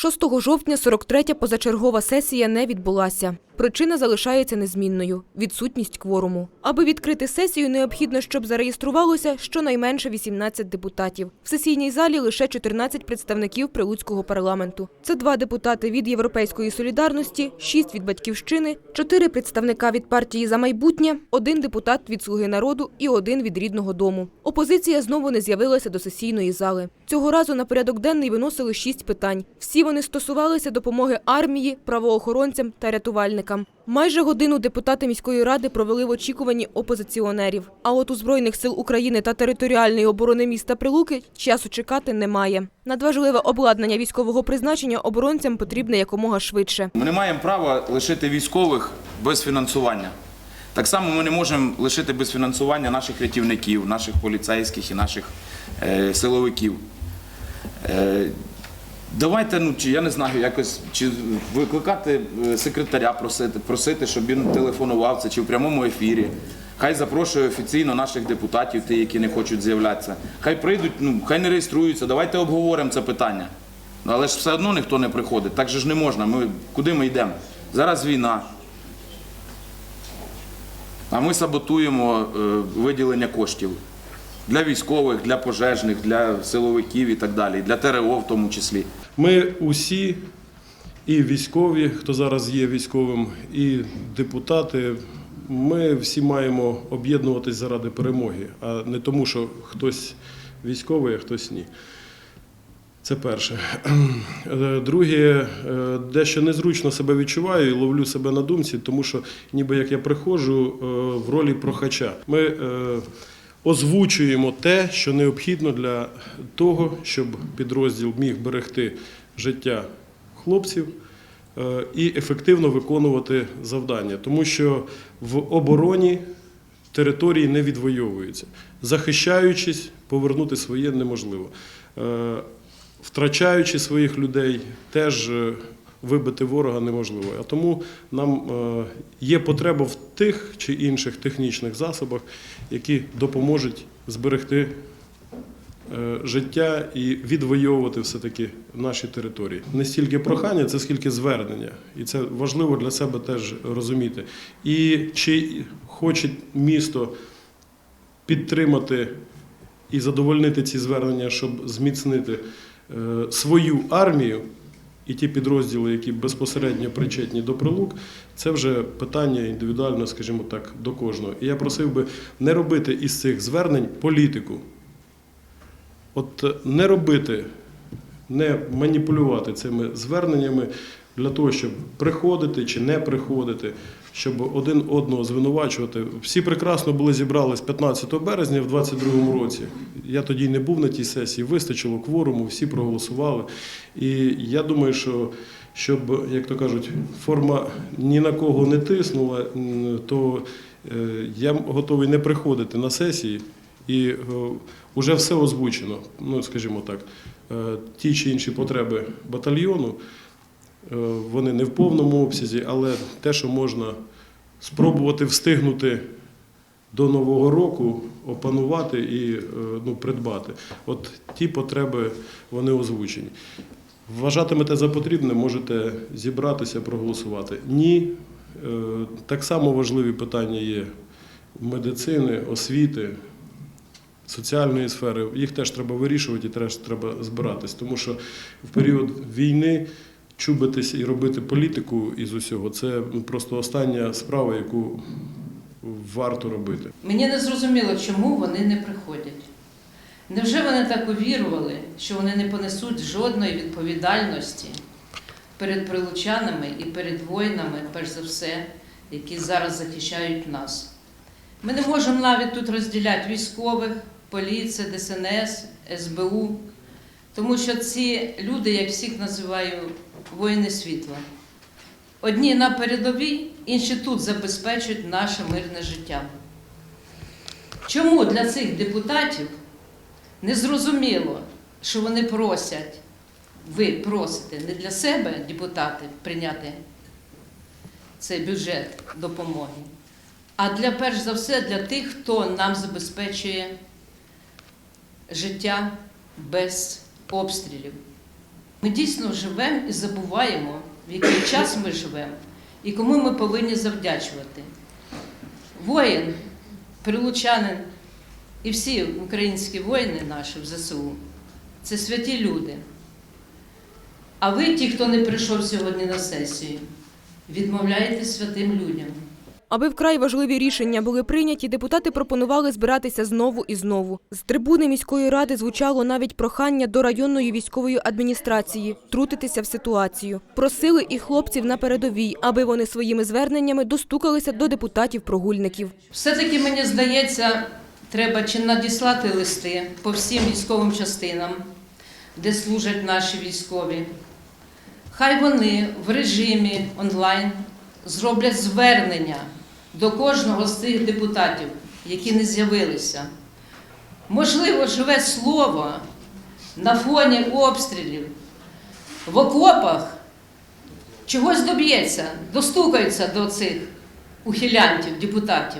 6 жовтня 43-я позачергова сесія не відбулася. Причина залишається незмінною – відсутність кворуму. Аби відкрити сесію, необхідно, щоб зареєструвалося щонайменше 18 депутатів. В сесійній залі лише 14 представників Прилуцького парламенту. Це два депутати від «Європейської солідарності», шість від «Батьківщини», чотири представника від партії «За майбутнє», один депутат від «Слуги народу» і один від «Рідного дому». Опозиція знову не з'явилася до сесійної зали. Цього разу на порядок денний виносили шість питань. Всі вони стосувалися допомоги армії, правоохоронцям та рятувальникам. Майже годину депутати міської ради провели в очікуванні опозиціонерів. А от у Збройних сил України та територіальної оборони міста Прилуки часу чекати немає. Надважливе обладнання військового призначення оборонцям потрібне якомога швидше. Ми не маємо права лишити військових без фінансування. Так само ми не можемо лишити без фінансування наших рятівників, наших поліцейських і наших е, силовиків. Давайте, ну чи я не знаю, якось чи викликати е, секретаря, просити, просити, щоб він телефонував це чи в прямому ефірі. Хай запрошує офіційно наших депутатів, ті, які не хочуть з'являтися. Хай прийдуть, ну хай не реєструються. Давайте обговоримо це питання. Ну, Але ж все одно ніхто не приходить. Так же ж не можна. Ми, куди ми йдемо? Зараз війна. А ми саботуємо е, виділення коштів для військових, для пожежних, для силовиків і так далі, для ТРО в тому числі. Ми усі, і військові, хто зараз є військовим, і депутати, ми всі маємо об'єднуватись заради перемоги, а не тому, що хтось військовий, а хтось ні. Це перше. Е, Друге, е, дещо незручно себе відчуваю і ловлю себе на думці, тому що ніби як я приходжу е, в ролі прохача. Ми озвучуємо те, що необхідно для того, щоб підрозділ міг берегти життя хлопців е, і ефективно виконувати завдання, тому що в обороні території не відвоюються. Захищаючись, повернути своє неможливо. Е, Втрачаючи своїх людей, теж е, вибити ворога неможливо. А тому нам е, є потреба в тих чи інших технічних засобах, які допоможуть зберегти е, життя і відвоювати все-таки наші території. Не стільки прохання, це скільки звернення. І це важливо для себе теж розуміти. І чи хоче місто підтримати і задовольнити ці звернення, щоб зміцнити е, свою армію і ті підрозділи, які безпосередньо причетні до прилук, це вже питання індивідуально, скажімо так, до кожного. І я просив би не робити із цих звернень політику. От е, не робити, не маніпулювати цими зверненнями для того, щоб приходити чи не приходити, щоб один одного звинувачувати. Всі прекрасно були зібрались 15 березня в 22 році. Я тоді не був на тій сесії, вистачило кворуму, всі проголосували. І я думаю, що щоб, як то кажуть, форма ні на кого не тиснула, то е, я готовий не приходити на сесії. І вже все озвучено, ну скажімо так, е, ті чи інші потреби батальйону, е, вони не в повному обсязі, але те, що можна спробувати встигнути до Нового року, опанувати і е, ну, придбати. От ті потреби вони озвучені. Вважатимете за потрібне, можете зібратися, проголосувати. Ні, е, так само важливі питання є медицини, освіти, соціальної сфери. Їх теж треба вирішувати і теж треба збиратись. Тому що в період війни чубитись і робити політику із усього це просто остання справа, яку варто робити. Мені не зрозуміло, чому вони не приходять. Невже вони так увірували, що вони не понесуть жодної відповідальності перед прилучанами і перед воїнами, перш за все, які зараз захищають нас? Ми не можемо навіть тут розділяти військових, поліція, ДСНС, СБУ, тому що ці люди, як всіх називаю, воїни світла. Одні на передовій, інші тут забезпечують наше мирне життя. Чому для цих депутатів не зрозуміло, що вони просять, ви просите не для себе, депутати, прийняти цей бюджет допомоги, а для перш за все для тих, хто нам забезпечує життя без обстрілів. Ми дійсно живемо і забуваємо, в який час ми живемо і кому ми повинні завдячувати. Воїн, прилучанин і всі українські воїни наші в ЗСУ це святі люди. А ви, ті, хто не прийшов сьогодні на сесію, відмовляєте святим людям. Аби вкрай важливі рішення були прийняті, депутати пропонували збиратися знову і знову. З трибуни міської ради звучало навіть прохання до районної військової адміністрації втрутитися в ситуацію. Просили і хлопців на передовій, аби вони своїми зверненнями достукалися до депутатів-прогульників. Все-таки мені здається, треба чи надіслати листи по всім військовим частинам, де служать наші військові. Хай вони в режимі онлайн зроблять звернення до кожного з цих депутатів, які не з'явилися. Можливо, живе слово на фоні обстрілів в окопах чогось доб'ється, достукається до цих ухилянтів, депутатів.